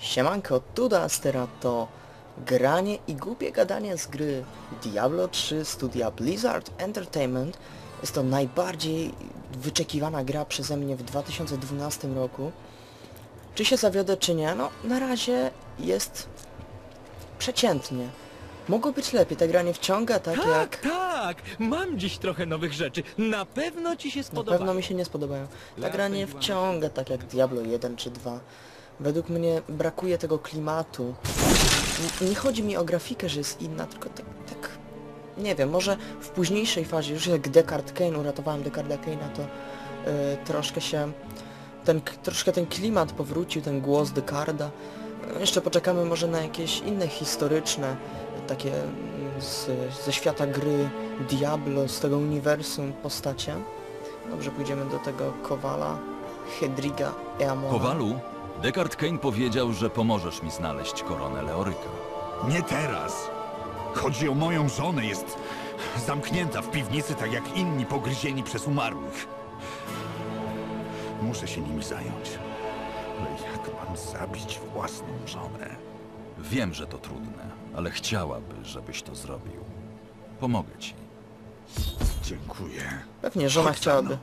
Siemanko, tu Astera to granie i głupie gadanie z gry Diablo 3 studia Blizzard Entertainment. Jest to najbardziej wyczekiwana gra przeze mnie w 2012 roku. Czy się zawiodę, czy nie? No, na razie jest przeciętnie. Mogło być lepiej, ta gra nie wciąga tak Tak, jak... tak! Mam dziś trochę nowych rzeczy. Na pewno ci się Na spodoba. pewno mi się nie spodobają. Ta gra nie wciąga tak jak Diablo 1 czy 2. Według mnie brakuje tego klimatu. N- Nie chodzi mi o grafikę, że jest inna, tylko tak, tak... Nie wiem, może w późniejszej fazie, już jak Descartes Kane, uratowałem Descartes Kane'a, to y, troszkę się... Ten, troszkę ten klimat powrócił, ten głos Descarda. Jeszcze poczekamy może na jakieś inne historyczne, takie mm, z, ze świata gry Diablo, z tego uniwersum postacie. Dobrze, pójdziemy do tego Kowala, Hedriga Eamona. Kowalu, Descartes Kane powiedział, że pomożesz mi znaleźć koronę Leoryka. Nie teraz. Chodzi o moją żonę, jest zamknięta w piwnicy tak jak inni pogryzieni przez umarłych. Muszę się nimi zająć. Ale jak mam zabić własną żonę? Wiem, że to trudne, ale chciałaby, żebyś to zrobił. Pomogę ci. Dziękuję. Pewnie żona Chodź chciałaby.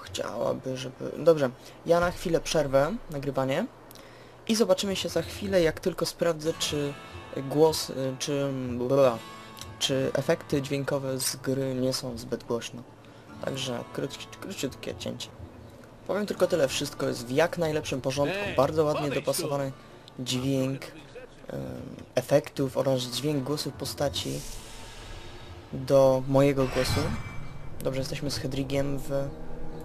Chciałaby, żeby... Dobrze, ja na chwilę przerwę nagrywanie i zobaczymy się za chwilę, jak tylko sprawdzę, czy głos, y, czy... Bla, czy efekty dźwiękowe z gry nie są zbyt głośno. Także króci, króciutkie cięcie. Powiem tylko tyle, wszystko jest w jak najlepszym porządku, bardzo ładnie dopasowany dźwięk em, efektów oraz dźwięk głosów postaci do mojego głosu. Dobrze, jesteśmy z Hedrigiem w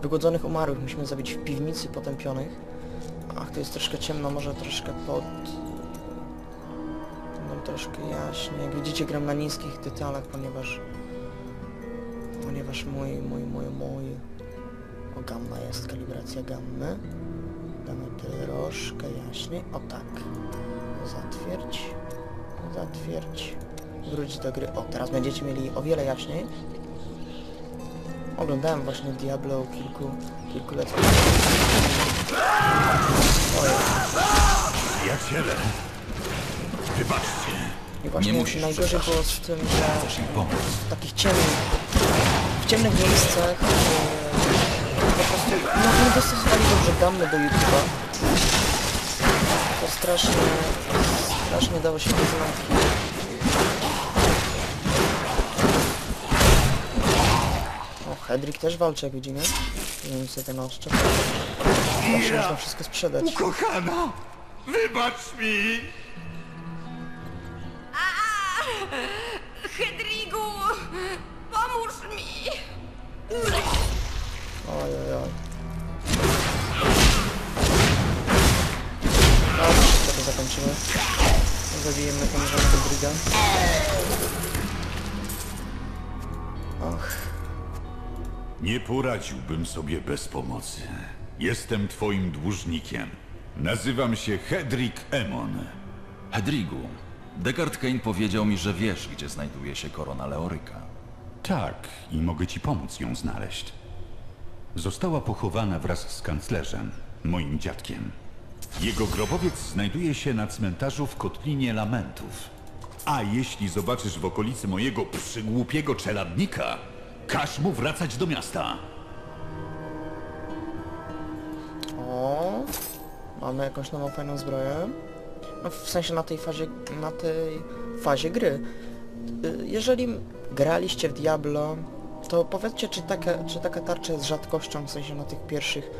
Wygłodzonych Umarłych. Musimy zabić w piwnicy potępionych. Ach, to jest troszkę ciemno, może troszkę pod... No troszkę jaśnie. Jak widzicie, gram na niskich detalach, ponieważ... Ponieważ mój, mój, mój, mój... O, gamma jest, kalibracja gammy. Damy troszkę jaśniej. O tak. Zatwierdź. Zatwierdź. Wróć do gry. O, teraz będziecie mieli o wiele jaśniej. Oglądałem właśnie Diablo kilku, kilku lat. Przyjaciele, wybaczcie. I właśnie Nie musisz najgorzej było z tym, że pomóc. w takich ciemnych, w ciemnych miejscach e, po prostu no, nie dostosowali dobrze gammy do YouTube'a. To strasznie, strasznie dało się bez znaki. O, Hedrick też walczy, jak widzimy. Wiem sobie ten oszczep. Zawsze można wszystko sprzedać. Ukochana, wybacz mi. Hedrigu! Pomóż mi! Oj, oj, oj. Dobrze, szybko to zakończymy. Zabijemy żonę Hedriga. Och, Nie poradziłbym sobie bez pomocy. Jestem twoim dłużnikiem. Nazywam się Hedrick Emon. Hedrigu, Descartes Kane powiedział mi, że wiesz, gdzie znajduje się korona Leoryka. Tak, i mogę ci pomóc ją znaleźć. Została pochowana wraz z kanclerzem, moim dziadkiem. Jego grobowiec znajduje się na cmentarzu w Kotlinie Lamentów. A jeśli zobaczysz w okolicy mojego przygłupiego czeladnika, każ mu wracać do miasta. Mamy jakąś nową fajną zbroję. No w sensie na tej fazie, na tej fazie gry. Y, Jeżeli graliście w Diablo, to powiedzcie, czy taka, czy taka tarcza jest rzadkością, w sensie na tych pierwszych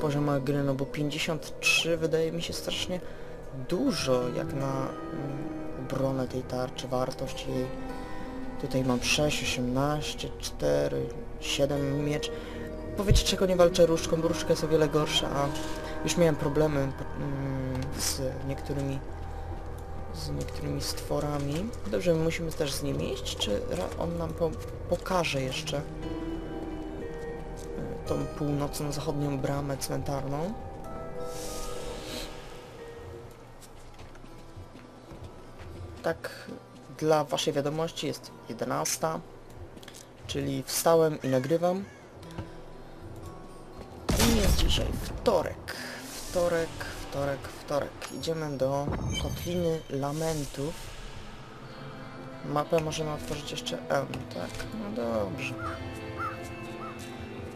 poziomach gry, no bo 53 wydaje mi się strasznie dużo, jak na mm, obronę tej tarczy, wartość jej. Tutaj mam 6, 18, 4, 7 miecz. Powiedzcie, czego nie walczę różdżką, bo jest o wiele gorsza, a już miałem problemy mm, z niektórymi z niektórymi stworami. Dobrze, my musimy też z nim iść, czy on nam po pokaże jeszcze y, tą północno-zachodnią bramę cmentarną? Tak, dla waszej wiadomości jest 11, czyli wstałem i nagrywam. Jest dzisiaj wtorek. Wtorek, wtorek, wtorek. Idziemy do Kotliny Lamentów. Mapę możemy otworzyć jeszcze M, tak? No dobrze.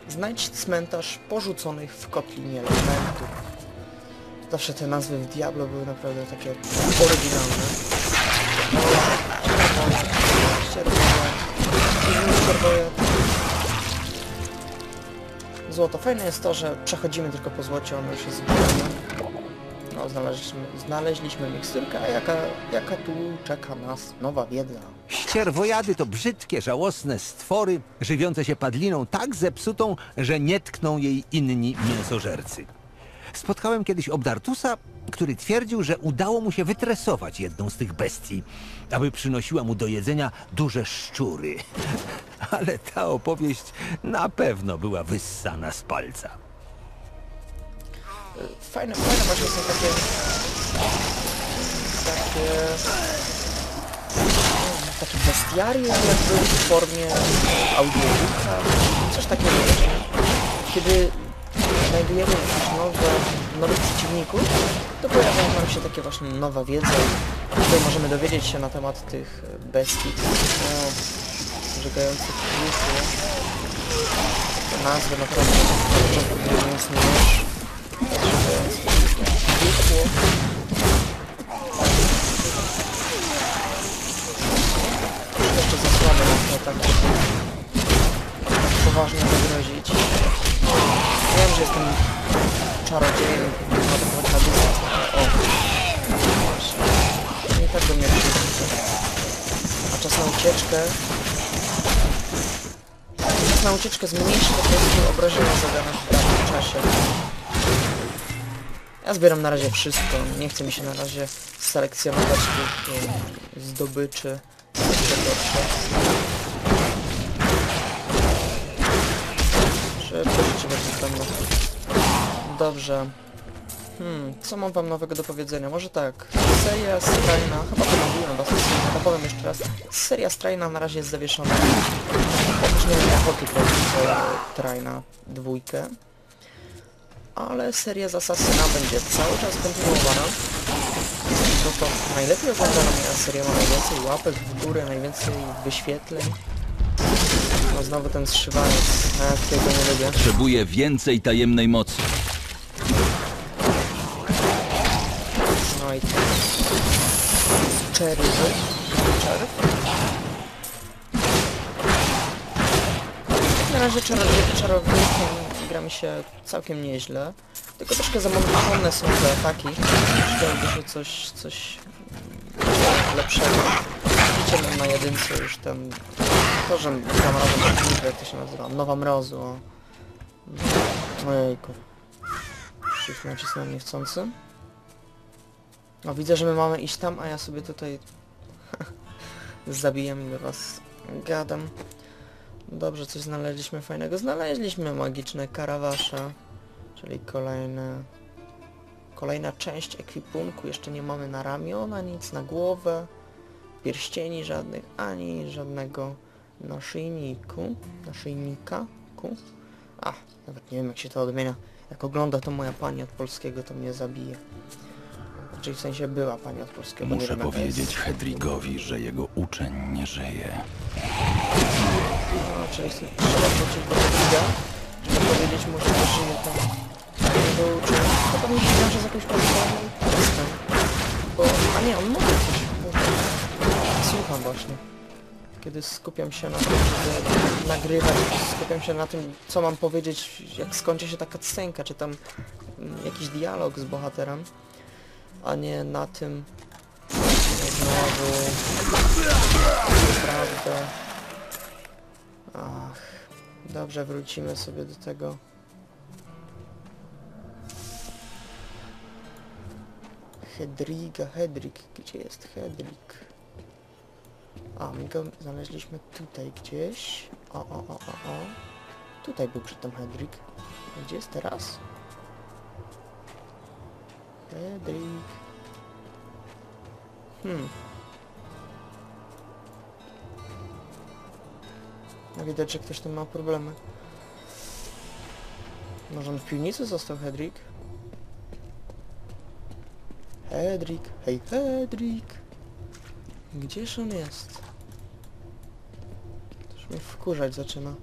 Znajdź cmentarz porzuconych w Kotlinie Lamentów. Zawsze te nazwy w Diablo były naprawdę takie oryginalne. Ścierwoje, ścierwoje. Złoto. Fajne jest to, że przechodzimy tylko po złocie, ono już jest zbierane. No, znaleźliśmy, znaleźliśmy miksturkę, a jaka, jaka tu czeka nas nowa wiedza. Ścierwojady to brzydkie, żałosne stwory, żywiące się padliną tak zepsutą, że nie tkną jej inni mięsożercy. Spotkałem kiedyś Obdartusa, który twierdził, że udało mu się wytresować jedną z tych bestii, aby przynosiła mu do jedzenia duże szczury. Ale ta opowieść na pewno była wyssana z palca. Fajne, fajne właśnie są takie... Takie... Takie bestiarie jakby w formie audiobooka, coś takiego. Kiedy znajdujemy jakieś nowe, nowych przeciwników, to pojawia nam się takie właśnie nowa wiedza. Tutaj możemy dowiedzieć się na temat tych bestii, no, żegających. Te nazwy naprawdę na początku nic nie. Jeszcze za słabe na tak poważnie zagrozić. Wiem, że jestem czarodziejem, ma to na. O, właśnie. Nie tak do mnie. A czas na ucieczkę... Czas na ucieczkę zmniejszy po prostu obrażenia zadane w danym czasie. Ja zbieram na razie wszystko. Nie chce mi się na razie selekcjonować tych zdobyczy. Jeszcze gorsze. Pewno. Dobrze. Hmm, co mam wam nowego do powiedzenia? Może tak. Seria Strajna, chyba to mówiłem was, to powiem jeszcze raz. Seria Strajna na razie jest zawieszona. Jakoś nie miałem ochoty prosić Trajna dwójkę ale seria z Asasyna będzie cały czas kontynuowana. To to najlepiej oglądana seria ma najwięcej łapek w górę, najwięcej wyświetleń. No znowu ten zszywaniec, a ja tego nie lubię. Potrzebuję więcej tajemnej mocy. No i ten czerwy, czerw. Na razie czarownikiem gra mi się całkiem nieźle. Tylko troszkę zamontowane są te ataki. Przydałoby się coś, coś lepszego. Widzicie, na jedynce już ten... To, że tam razem przeciwnika, jak to się nazywa? Nowa mrozu. o. Ojejku. Shift nacisnąłem niechcący. O, widzę, że my mamy iść tam, a ja sobie tutaj zabijam i do was gadam. Dobrze, coś znaleźliśmy fajnego. Znaleźliśmy magiczne karawasze, czyli kolejne... Kolejna część ekwipunku. Jeszcze nie mamy na ramiona, nic na głowę. Pierścieni żadnych, ani żadnego naszyjniku. Naszyjnika? Ku? A, nawet nie wiem jak się to odmienia. Jak ogląda to moja pani od polskiego, to mnie zabije. Czyli w sensie była pani od polskiego. Muszę wiem, powiedzieć Hedrigowi, że jego uczeń nie żyje. No, czyli trzeba wrócić do Hedwiga, żeby powiedzieć mu, że nie żyje tam. Nie był uczeń. To pewnie się wiąże z jakąś platformą. Jestem. Bo... A nie, on mówi coś. Słucham właśnie. Kiedy skupiam się na tym, żeby nagrywać, skupiam się na tym, co mam powiedzieć, jak skończy się ta cutscenka, czy tam mm, jakiś dialog z bohaterem, a nie na tym, znowu prawdę. Ach, dobrze, wrócimy sobie do tego. Hedriga, Hedrik, gdzie jest Hedrik? A, my go znaleźliśmy tutaj gdzieś. O, o, o, o, o. Tutaj był przedtem Hedrik. A Gdzie jest teraz? Hedrik. Hmm. No widać, że ktoś tam ma problemy. Może on w piwnicy został Hedrik? Hedrik, hej Hedrik. Gdzież on jest? Wkurzać zaczyna.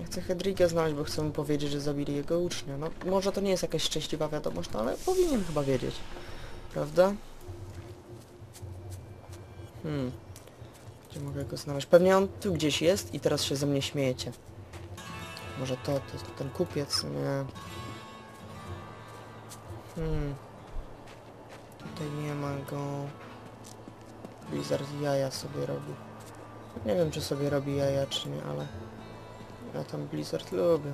Ja chcę Hedrika znaleźć, bo chcę mu powiedzieć, że zabili jego ucznia. No, może to nie jest jakaś szczęśliwa wiadomość, no ale powinien chyba wiedzieć. Prawda? Hmm. Gdzie mogę go znaleźć? Pewnie on tu gdzieś jest i teraz się ze mnie śmiejecie. Może to, to, to ten kupiec, nie. Hmm. Tutaj nie ma go. Blizzard jaja sobie robi. Nie wiem, czy sobie robi jaja, czy nie, ale... Ja tam Blizzard lubię.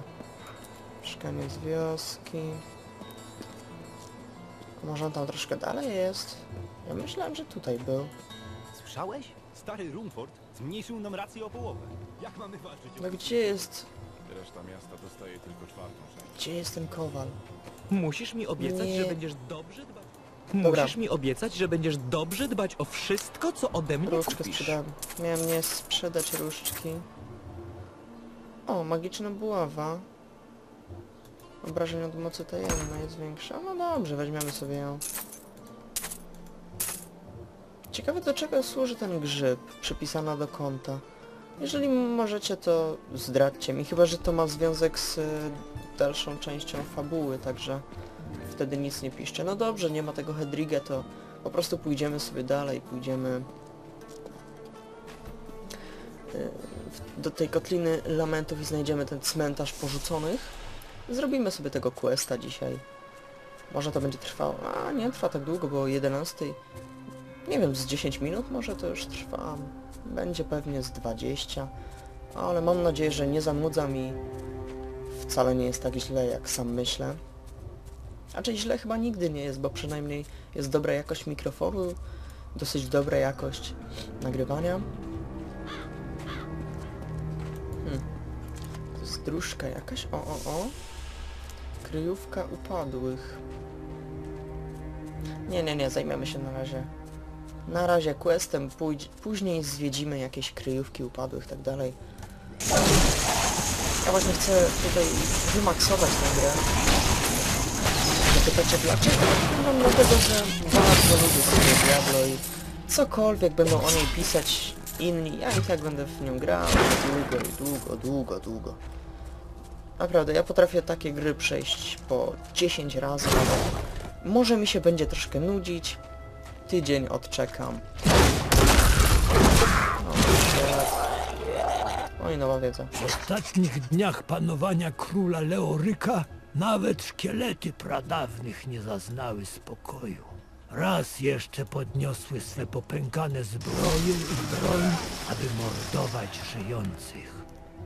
Mieszkaniec wioski. Może on tam troszkę dalej jest? Ja myślałem, że tutaj był. Słyszałeś? Stary Rumford zmniejszył nam rację o połowę. Jak mamy walczyć o... No gdzie jest... Reszta miasta dostaje tylko czwartą część. Gdzie jest ten kowal? Musisz mi obiecać, Nie. że będziesz dobrze dbać... Dobra. Musisz mi obiecać, że będziesz dobrze dbać o wszystko, co ode mnie Różdżkę kupisz. sprzedałem. Miałem nie sprzedać różdżki. O, magiczna buława. Obrażeń od mocy tajemnej jest większa. No dobrze, weźmiemy sobie ją. Ciekawe do czego służy ten grzyb przypisana do konta. Jeżeli możecie to zdradźcie mi, chyba że to ma związek z y, dalszą częścią fabuły, także wtedy nic nie piszcie. No dobrze, nie ma tego Hedriga, to po prostu pójdziemy sobie dalej, pójdziemy w- do tej kotliny lamentów i znajdziemy ten cmentarz porzuconych. Zrobimy sobie tego questa dzisiaj. Może to będzie trwało... A, nie trwa tak długo, bo o 11. Nie wiem, z 10 minut może to już trwa. Będzie pewnie z 20. Ale mam nadzieję, że nie zanudzam i wcale nie jest tak źle, jak sam myślę. Raczej źle chyba nigdy nie jest, bo przynajmniej jest dobra jakość mikrofonu, dosyć dobra jakość nagrywania. Hmm. To jest dróżka jakaś? O, o, o. Kryjówka upadłych. Nie, nie, nie, zajmiemy się na razie. Na razie questem, pójdź, później zwiedzimy jakieś kryjówki upadłych, tak dalej. Ja właśnie chcę tutaj wymaksować tę grę. Zapytacie dlaczego? No dlatego, że bardzo lubię sobie Diablo i cokolwiek będą o niej pisać inni, ja i tak będę w nią grał długo i długo, długo, długo. Naprawdę, ja potrafię takie gry przejść po 10 razy, może mi się będzie troszkę nudzić. Tydzień odczekam. O, teraz. Oj, nowa wiedza. W ostatnich dniach panowania króla Leoryka nawet szkielety pradawnych nie zaznały spokoju. Raz jeszcze podniosły swe popękane zbroje i broń, aby mordować żyjących.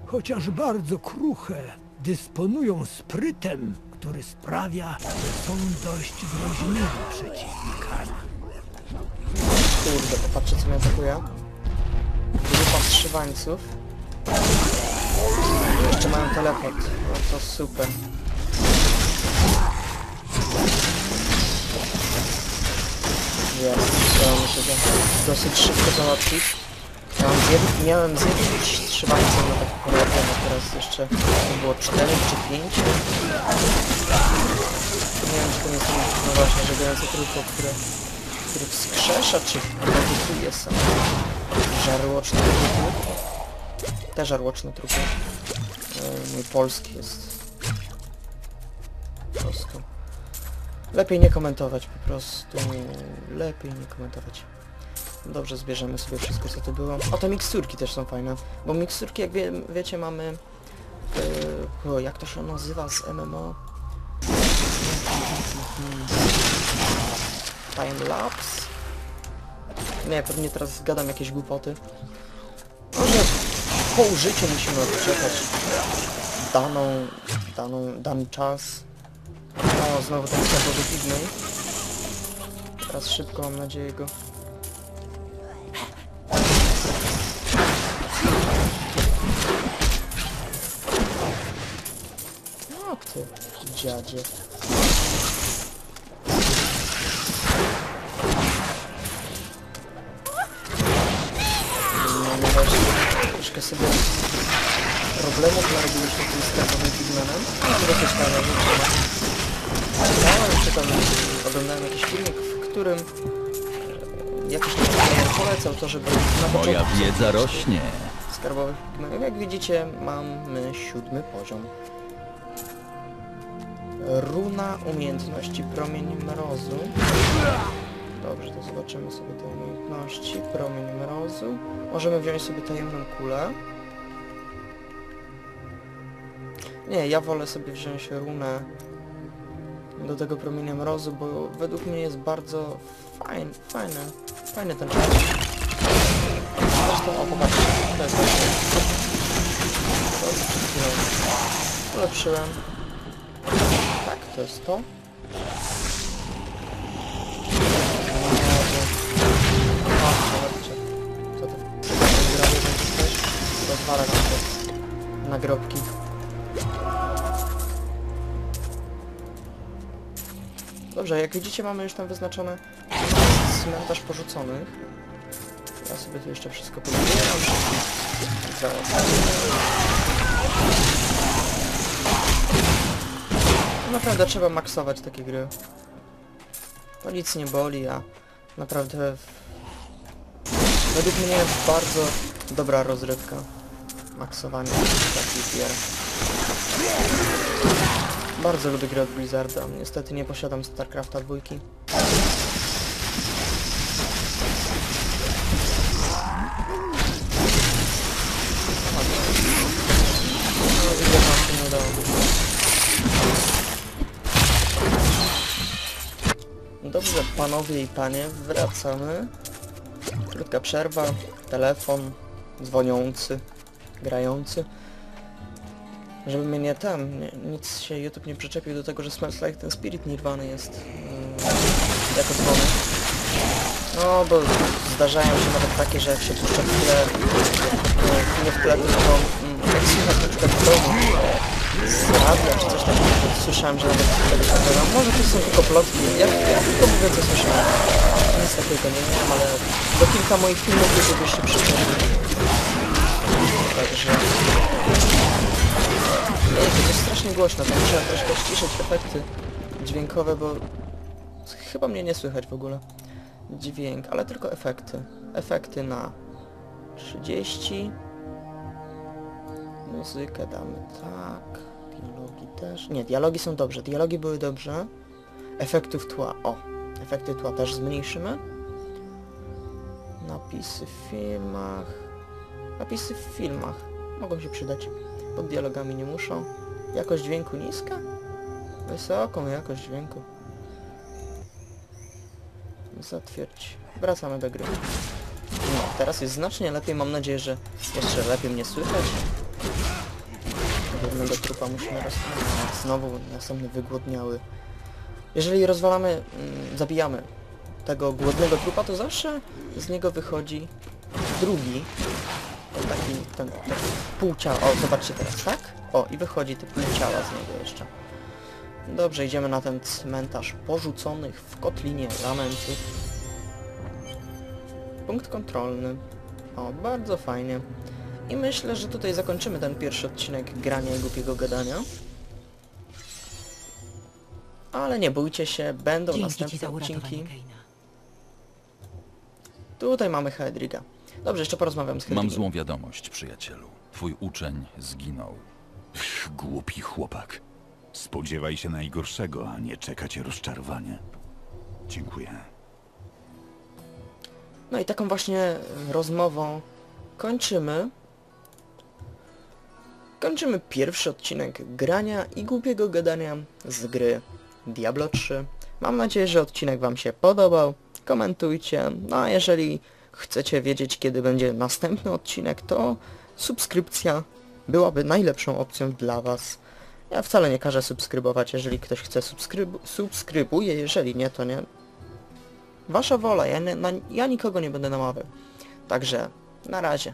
Chociaż bardzo kruche, dysponują sprytem, który sprawia, że są dość groźnymi przeciwnikami. Kurde, popatrzcie co mnie atakuje. Grupa strzywańców. Jeszcze mają teleport. No to super. Jest, udało mi się go dosyć szybko załatwić. Miałem, zjed miałem zjeść strzywańcem na tak porządnie, a teraz jeszcze to było 4 czy 5. Nie wiem, czy to nie są no właśnie żegnające trupy, które który wskrzesza, czy produkuje sam żarłoczne trupy. Te żarłoczne trupy. E, mój polski jest polsko. Lepiej nie komentować po prostu. Lepiej nie komentować. Dobrze, zbierzemy sobie wszystko co tu było. O, te miksturki też są fajne. Bo miksturki, jak wie, wiecie, mamy... e, o, jak to się nazywa z MMO? Timelapse? Nie, pewnie teraz gadam jakieś głupoty. Może po użyciu musimy odczekać daną, daną, dany czas. O, znowu ten sklep pozytywny. Teraz szybko, mam nadzieję, go... No ty, dziadzie. No razie troszkę sobie problemów narobiliśmy tym sklepowym pigmenem. No to dosyć fajne rzeczy. Czytałem, czytam niektórym e, jakiś tam polecał to, żeby na Moja początku wiedza rośnie. skarbowych gnojów. Jak widzicie, mamy siódmy poziom. Runa umiejętności promień mrozu. Dobrze, to zobaczymy sobie te umiejętności. Promień mrozu. Możemy wziąć sobie tajemną kulę. Nie, ja wolę sobie wziąć runę do tego promienia mrozu, bo według mnie jest bardzo fajny, fajny, fajny ten czas. Zresztą, o popatrzcie, to jest właśnie... To jest przed chwilą. Ulepszyłem. Tak, to jest to. Co to? Rozwala nam te nagrobki. Dobrze, jak widzicie mamy już tam wyznaczone cmentarz porzuconych. Ja sobie tu jeszcze wszystko pozbieram. No Naprawdę trzeba maksować takie gry. To nic nie boli, a naprawdę według mnie bardzo dobra rozrywka. Maksowanie takich gier. Bardzo lubię gry od Blizzarda. Niestety nie posiadam StarCrafta dwójki. Dobrze, panowie i panie, wracamy. Krótka przerwa, telefon, dzwoniący, grający. Żeby mnie nie tam, nie, nic się YouTube nie przyczepił do tego, że Smells Like ten Spirit Nirwany jest yy, jako dzwony. No, bo zdarzają się nawet takie, że jak się puszcza chwilę yy, nie w tle, tylko mm, jak słychać na przykład w domu z radia czy coś takiego, słyszałem, że nawet wtedy tak bywa. Może to są tylko plotki, ja, ja tylko mówię co słyszałem. Nic takiego nie wiem, ale do kilka moich filmów YouTube się przyczepił. Także... Ej, to jest strasznie głośno, muszę troszkę ściszyć efekty dźwiękowe, bo chyba mnie nie słychać w ogóle. Dźwięk, ale tylko efekty. Efekty na 30. Muzykę damy tak. Dialogi też. Nie, dialogi są dobrze. Dialogi były dobrze. Efektów tła. O, efekty tła też zmniejszymy. Napisy w filmach. Napisy w filmach. Mogą się przydać. Pod dialogami nie muszą. Jakość dźwięku niska? Wysoką jakość dźwięku. Zatwierdź. Wracamy do gry. No, teraz jest znacznie lepiej. Mam nadzieję, że jeszcze lepiej mnie słychać. Jednego trupa musimy rozwalić. Znowu następny wygłodniały. Jeżeli rozwalamy, mm, zabijamy tego głodnego trupa, to zawsze z niego wychodzi drugi. Ten, taki pół ciała. O, zobaczcie teraz, tak? O, i wychodzi te pół ciała z niego jeszcze. Dobrze, idziemy na ten cmentarz porzuconych w kotlinie lamentów. Punkt kontrolny. O, bardzo fajnie. I myślę, że tutaj zakończymy ten pierwszy odcinek grania i głupiego gadania. Ale nie bójcie się, będą Dzięki następne odcinki. Tutaj mamy Hedriga. Dobrze, jeszcze porozmawiam z Hedrigiem. Mam złą wiadomość, przyjacielu. Twój uczeń zginął. Głupi chłopak. Spodziewaj się najgorszego, a nie czeka cię rozczarowanie. Dziękuję. No i taką właśnie rozmową kończymy. Kończymy pierwszy odcinek grania i głupiego gadania z gry Diablo 3. Mam nadzieję, że odcinek Wam się podobał. Komentujcie. No a jeżeli chcecie wiedzieć, kiedy będzie następny odcinek, to subskrypcja byłaby najlepszą opcją dla Was. Ja wcale nie każę subskrybować, jeżeli ktoś chce subskrybu subskrybuje, jeżeli nie, to nie. Wasza wola, ja, nie, na, ja nikogo nie będę namawiał. Także, na razie.